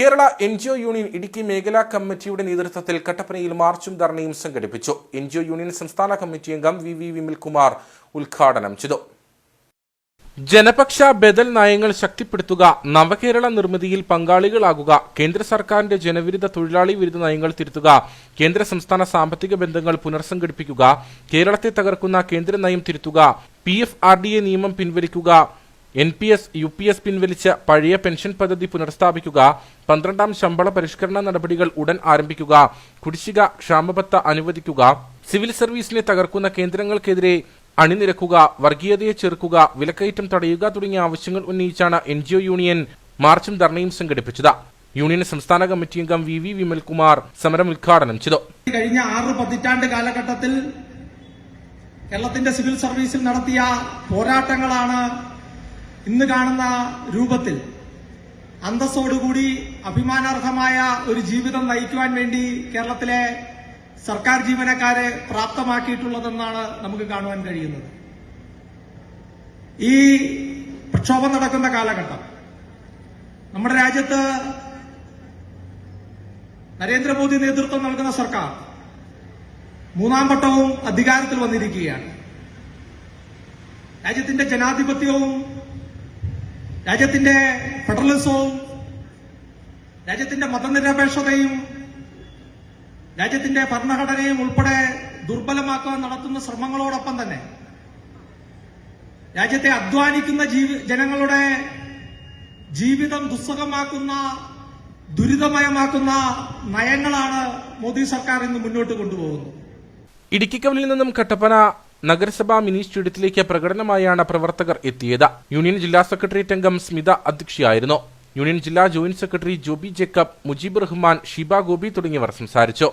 Kerala N G O union Idukki മേഖലാ കമ്മിറ്റിയുടെ നേതൃത്വത്തിൽ കട്ടപ്പനയിൽ മാർച്ചും ധർണയും സംഘടിപ്പിച്ചു. എൻ ജി ഒ യൂണിയൻ സംസ്ഥാന കമ്മിറ്റി അംഗം വി വി വിമൽകുമാർ ഉദ്ഘാടനം ചെയ്തു. ജനപക്ഷ ബദൽ നയങ്ങൾ ശക്തിപ്പെടുത്തുക നവകേരള നിർമ്മിതിയിൽ പങ്കാളികളാകുക കേന്ദ്ര സർക്കാരിന്റെ ജനവിരുദ്ധ തൊഴിലാളി വിരുദ്ധ നയങ്ങൾ തിരുത്തുക കേന്ദ്ര സംസ്ഥാന സാമ്പത്തിക ബന്ധങ്ങൾ പുനർസംഘടിപ്പിക്കുക കേരളത്തെ തകർക്കുന്ന കേന്ദ്ര നയം തിരുത്തുക P F R D A നിയമം പിൻവലിക്കുക N P S U P S പിൻവലിച്ച പഴയ പെൻഷൻ പദ്ധതി പുനഃസ്ഥാപിക്കുക പന്ത്രണ്ടാം ശമ്പള പരിഷ്കരണ നടപടികൾ ഉടൻ ആരംഭിക്കുക കുടിശ്ശിക ക്ഷാമബത്ത അനുവദിക്കുക സിവിൽ സർവീസിനെ തകർക്കുന്ന കേന്ദ്രങ്ങൾക്കെതിരെ അണിനിരക്കുക വർഗീയതയെ ചെറുക്കുക വിലക്കയറ്റം തടയുക തുടങ്ങിയ ആവശ്യങ്ങൾ ഉന്നയിച്ചാണ് എൻ യൂണിയൻ മാർച്ചും ധർണയും സംഘടിപ്പിച്ചത്. യൂണിയൻ സംസ്ഥാന കമ്മിറ്റി അംഗം വി വി വിമൽകുമാർ സമരം ഉദ്ഘാടനം ചെയ്തു. കഴിഞ്ഞ ആറ് പതിറ്റാണ്ട് കാലഘട്ടത്തിൽ കേരളത്തിന്റെ സിവിൽ സർവീസിൽ നടത്തിയ പോരാട്ടങ്ങളാണ് ഇന്ന് കാണുന്ന രൂപത്തിൽ അന്തസ്സോടുകൂടി അഭിമാനാർഹമായ ഒരു ജീവിതം നയിക്കുവാൻ വേണ്ടി കേരളത്തിലെ സർക്കാർ ജീവനക്കാരെ പ്രാപ്തമാക്കിയിട്ടുള്ളതെന്നാണ് നമുക്ക് കാണുവാൻ കഴിയുന്നത്. ഈ പ്രക്ഷോഭം നടക്കുന്ന കാലഘട്ടം നമ്മുടെ രാജ്യത്ത് നരേന്ദ്രമോദി നേതൃത്വം നൽകുന്ന സർക്കാർ മൂന്നാം വട്ടവും അധികാരത്തിൽ വന്നിരിക്കുകയാണ്. രാജ്യത്തിന്റെ ജനാധിപത്യവും രാജ്യത്തിന്റെ ഫെഡറലിസവും രാജ്യത്തിന്റെ മതനിരപേക്ഷതയും രാജ്യത്തിന്റെ ഭരണഘടനയും ഉൾപ്പെടെ ദുർബലമാക്കാൻ നടത്തുന്ന ശ്രമങ്ങളോടൊപ്പം തന്നെ രാജ്യത്തെ അധ്വാനിക്കുന്ന ജനങ്ങളുടെ ജീവിതം ദുസ്സഹമാക്കുന്ന ദുരിതമയമാക്കുന്ന നയങ്ങളാണ് മോദി സർക്കാർ ഇന്ന് മുന്നോട്ട് കൊണ്ടുപോകുന്നത്. ഇടുക്കിക്കവലിൽ നിന്നും കട്ടപ്പന നഗരസഭാ മിനി സ്റ്റേഡിയത്തിലേക്ക് പ്രകടനമായാണ് പ്രവർത്തകർ എത്തിയത്. യൂണിയൻ ജില്ലാ സെക്രട്ടേറിയറ്റ് അംഗം സ്മിത അധ്യക്ഷയായിരുന്നു. യൂണിയൻ ജില്ലാ joint secretary Joby Jacob Mujeeb Rahman Shiba Gopi തുടങ്ങിയവർ സംസാരിച്ചു.